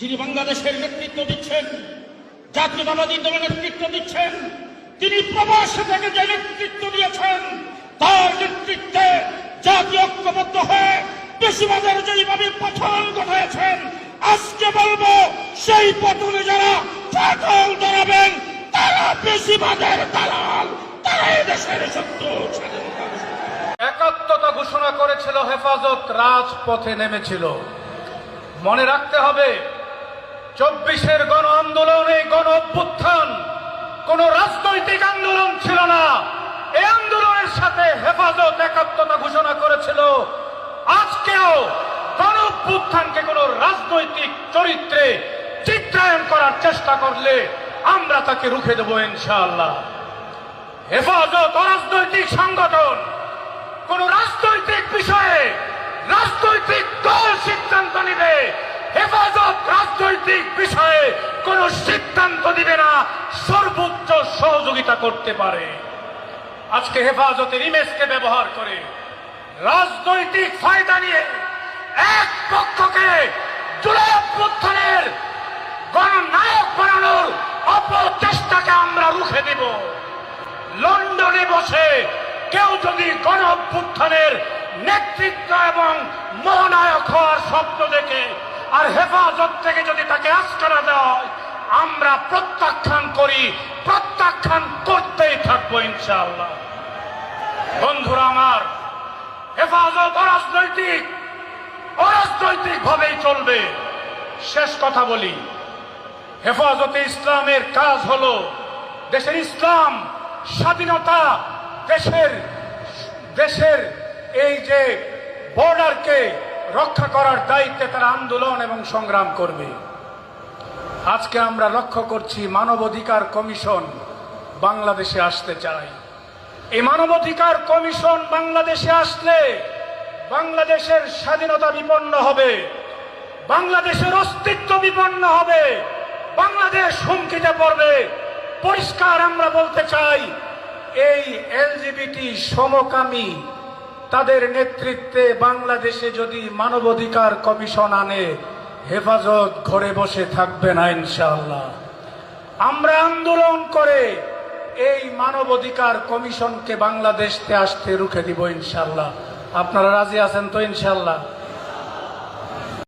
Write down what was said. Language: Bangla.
যিনি বাংলাদেশের নেতৃত্ব দিচ্ছেন জাতীয়তাবাদী দলের নেতৃত্ব দিচ্ছেন, তিনি প্রবাস থেকে যে নেতৃত্ব দিয়েছেন, তার নেতৃত্বে জাতি ঐক্যবদ্ধ হয়ে বেশিবাদের যেইভাবে পথন ঘটাইছেন আজকে বলব সেই পথনে যারা পথল দাঁড়াবেন তারা বেশিবাদের দালাল তারা দেশের শত্রু। একাত্মতা ঘোষণা করেছিল হেফাজত, রাজপথে নেমেছিল মনে রাখতে হবে চব্বিশের গণ আন্দোলন এই গণ অভ্যুত্থান কোন রাজনৈতিক আন্দোলন ছিল না এই আন্দোলনের সাথে হেফাজত একাত্মতা ঘোষণা করেছিল। আজকেও গণ অভ্যুত্থানকে কোন রাজনৈতিক চরিত্রে চিত্রায়ন করার চেষ্টা করলে আমরা তাকে রুখে দেবো ইনশাআল্লাহ। হেফাজত অরাজনৈতিক সংগঠন কোন রাজনৈতিক বিষয়ে রাজনৈতিক দল সিদ্ধান্ত নিবে, হেফাজত রাজনৈতিক বিষয়ে কোন সিদ্ধান্ত দিবে না, সর্বোচ্চ সহযোগিতা করতে পারে। আজকে হেফাজতের ইমেজকে ব্যবহার করে রাজনৈতিক ফায়দা নিয়ে এক পক্ষকে গণনায়ক বানানোর অপচেষ্টাকে আমরা রুখে দেব। লন্ডনে বসে কেউ যদি গণ অভ্যুত্থানের নেতৃত্ব এবং মহানায়ক হওয়ার স্বপ্ন দেখে আর হেফাজত থেকে যদি তাকে আস্কারা দেওয়া হয়, আমরা প্রত্যাখ্যান করি, প্রত্যাখ্যান ইনশাআল্লাহ। বন্ধুরা আমার, হেফাজত অরাজনৈতিক অরাজনৈতিক ভাবেই চলবে। শেষ কথা বলি, হেফাজতে ইসলামের কাজ হল দেশের ইসলাম, স্বাধীনতা, দেশের দেশের এই যে বর্ডারকে রক্ষা করার দায়িত্বে তারা আন্দোলন এবং সংগ্রাম করবে। আজকে আমরা লক্ষ্য করছি মানবাধিকার কমিশন বাংলাদেশে আসতে চায়। এই মানবাধিকার কমিশন বাংলাদেশে আসলে বাংলাদেশের স্বাধীনতা বিপন্ন হবে, বাংলাদেশের অস্তিত্ব বিপন্ন হবে, বাংলাদেশ হুমকিতে পড়বে। পরিষ্কার আমরা বলতে চাই, এই এলজিবিটি সমকামী, তাদের নেতৃত্বে বাংলাদেশে যদি মানবাধিকার কমিশন আনে, হেফাজত ঘরে বসে থাকবে না আমরা আন্দোলন করে এই মানবাধিকার কমিশনকে বাংলাদেশতে আসতে রুখে দিব ইনশাল্লাহ। আপনারা রাজি আছেন তো ইনশাল্লাহ?